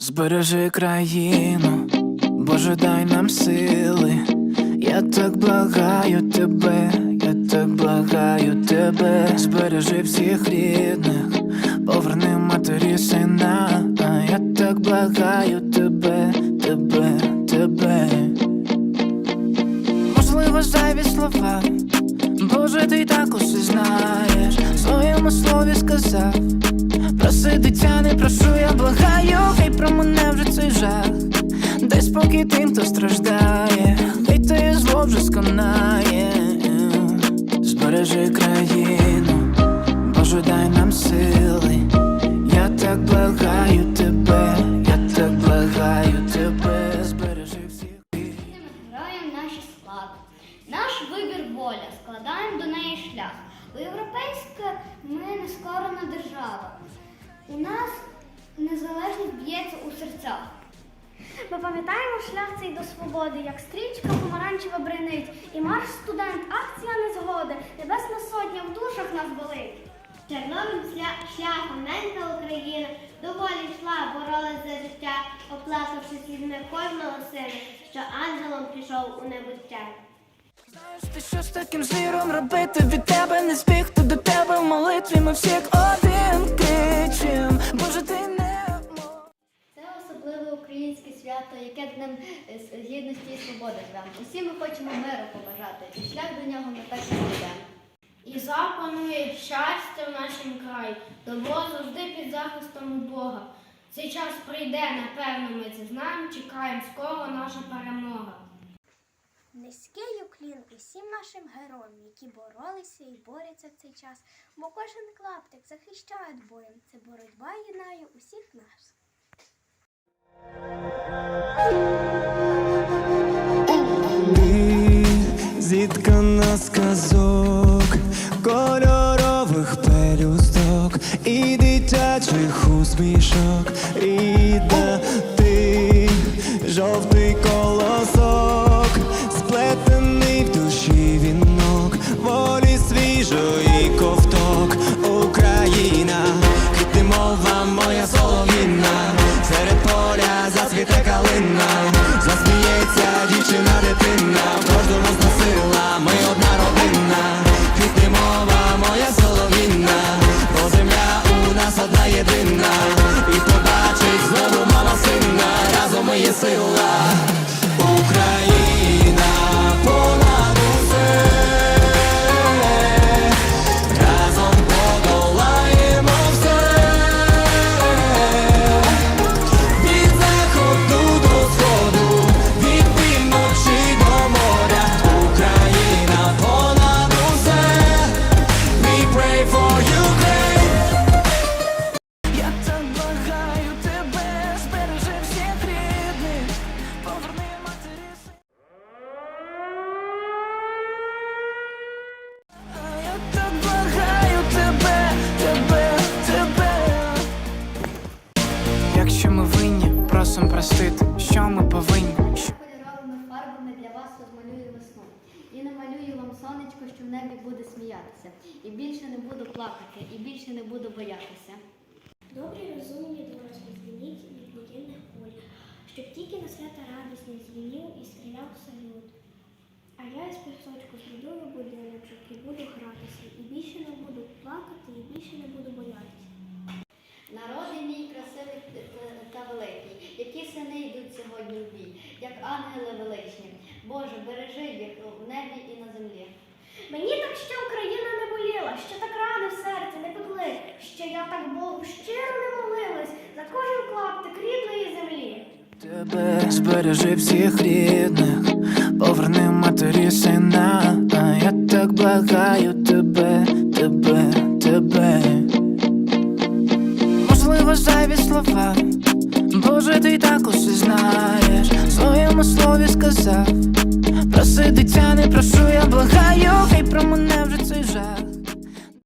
Збережи країну, Боже, дай нам сили. Я так благаю тебе, я так благаю тебе, збережи всіх рідних, поверни матері сина. А я так благаю тебе, тебе, тебе. Можливо, зайві слова. Боже, ти так усе знаєш, в своєму слові сказав. Проси дитя, не прошу, я благаю, хай про мене вже цей жах. Дай спокій тим, хто страждає, хай те зло вже сконає. Збережи країну, Боже, дай нам сили. Я так благаю тебе, я так благаю тебе, збережи всіх. Граємо наші склади. Наш вибір воля, складаємо до неї шлях. Бо європейська ми не скорена держава. У нас незалежність б'ється у серцях. Ми пам'ятаємо шлях цей до свободи, як стрічка помаранчева бренить, і марш студент, акція незгоди, небесна сотня в душах нас болить. Чорновим шлях- шляхом ненька Україна доволі йшла, боролась за життя, оплакавши слідми кожного сина, що ангелом пішов у небуття. Знаєш ти що з таким звіром робити від тебе не збіг, то до тебе в молитві ми всі як один кричим. Свято, яке днем е, гідності і свободи звемо. Усі ми хочемо миру побажати, і шлях до нього ми так і йдемо. І запанує щастя в нашому краї, добро завжди під захистом у Бога. Цей час прийде, напевно, ми це знаємо, чекаємо скоро наша перемога. Низький уклін усім нашим героям, які боролися і борються в цей час, бо кожен клаптик захищають боєм. Це боротьба єднає усіх нас. Ти зіткана з казок, кольорових пелюсток. І дитячих усмішок, І ти, просим простити, що ми повинні. Кольоровими фарбами для вас розмалюю весну. І намалюю вам сонечко, що в небі буде сміятися. І більше не буду плакати, і більше не буду боятися. Добрі розумні дорослі, звініть від недільних поль, щоб тільки на свята радісний дзвінів і стріляв салют. А я із пісочку збудую будиночок і буду гратися, і більше не буду плакати, і більше не буду небі і на землі. Мені так ще Україна не боліла, що так рани в серці не пекли, що я так Богу щиро не молилась за кожен клаптик рідної землі. Тебе збережи всіх рідних, поверни матері сина. А я так благаю тебе, тебе, тебе. Можливо, зайві слова. Боже, ти так усе знаєш, в своєму слові сказав. Проси дитя, не прошу, я благаю, хай про мене вже цей жах.